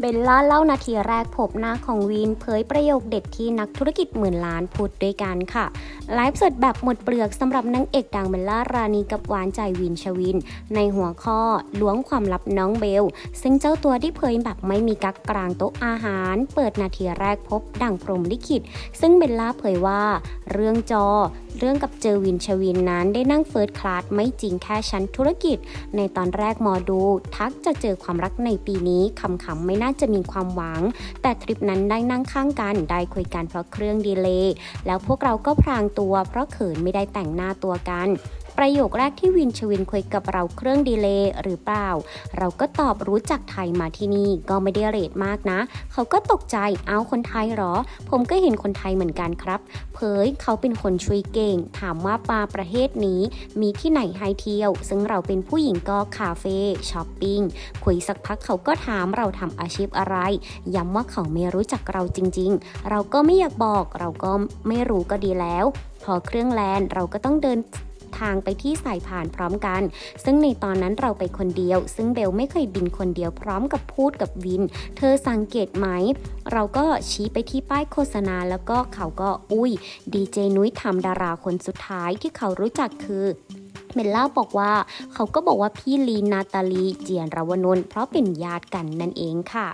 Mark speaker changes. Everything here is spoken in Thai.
Speaker 1: เบลล่าเล่านาทีแรกพบหน้าของวินเผยประโยคเด็ดที่นักธุรกิจหมื่นล้านพูดด้วยกันค่ะไลฟ์สดแบบหมดเปลือกสำหรับนางเอกดังเบลล่ารานีกับหวานใจวินชวิน ในหัวข้อล้วงความลับน้องเบล ซึ่งเจ้าตัวที่เผยแบบไม่มีกักกลางโต๊ะอาหาร เปิดนาทีแรกพบดังพรหมลิขิต ซึ่งเบลล่าเผยว่า เรื่องจอ เรื่องกับเจอวินชวินนั้นได้นั่งเฟิร์สคลาสไม่จริงแค่ชั้นธุรกิจ ในตอนแรกมอดู ทักจะเจอความรักในปีนี้คำขำไม่น่าจะมีความหวัง แต่ทริปนั้นได้นั่งข้างกันได้คุยกันเพราะเครื่องดีเลย์แล้วพวกเราก็พรางตัวเพราะเขินไม่ได้แต่งหน้าตัวกัน ประโยคแรกที่วินชวินคุยกับเราเครื่องดีเลย์หรือเปล่า เราก็ตอบรู้จักไทยมาที่นี่ก็ไม่ได้เรทมากนะ เขาก็ตกใจเอาคนไทยเหรอ ผมก็เห็นคนไทยเหมือนกันครับ เผยเขาเป็นคนช่วยเก่ง ถามว่าปลาประเทศนี้ มีที่ไหนให้เที่ยว ซึ่งเราเป็นผู้หญิงก็คาเฟ่ช้อปปิ้งคุยสักพักเขาก็ถามเราทำอาชีพอะไรย้ำว่าเขาไม่รู้จักเราจริง ๆ เราก็ไม่อยากบอกเราก็ไม่รู้ก็ดีแล้ว พอเครื่องแลนด์เราก็ต้องเดิน ทางไปที่สายผ่านพร้อมกัน ซึ่งในตอนนั้นเราไปคนเดียว ซึ่งเบลไม่เคยบินคนเดียวพร้อมกับพูดกับวิน เธอสังเกตไหม เราก็ชี้ไปที่ป้ายโฆษณาแล้วก็เขาก็อุ้ยดีเจนุ้ยทำดาราคนสุดท้ายที่เขารู้จักคือเมลล่าบอกว่าเขาก็บอกว่าพี่ลีนาตาลีเจียนรวนนท์เพราะเป็นญาติกันนั่นเองค่ะ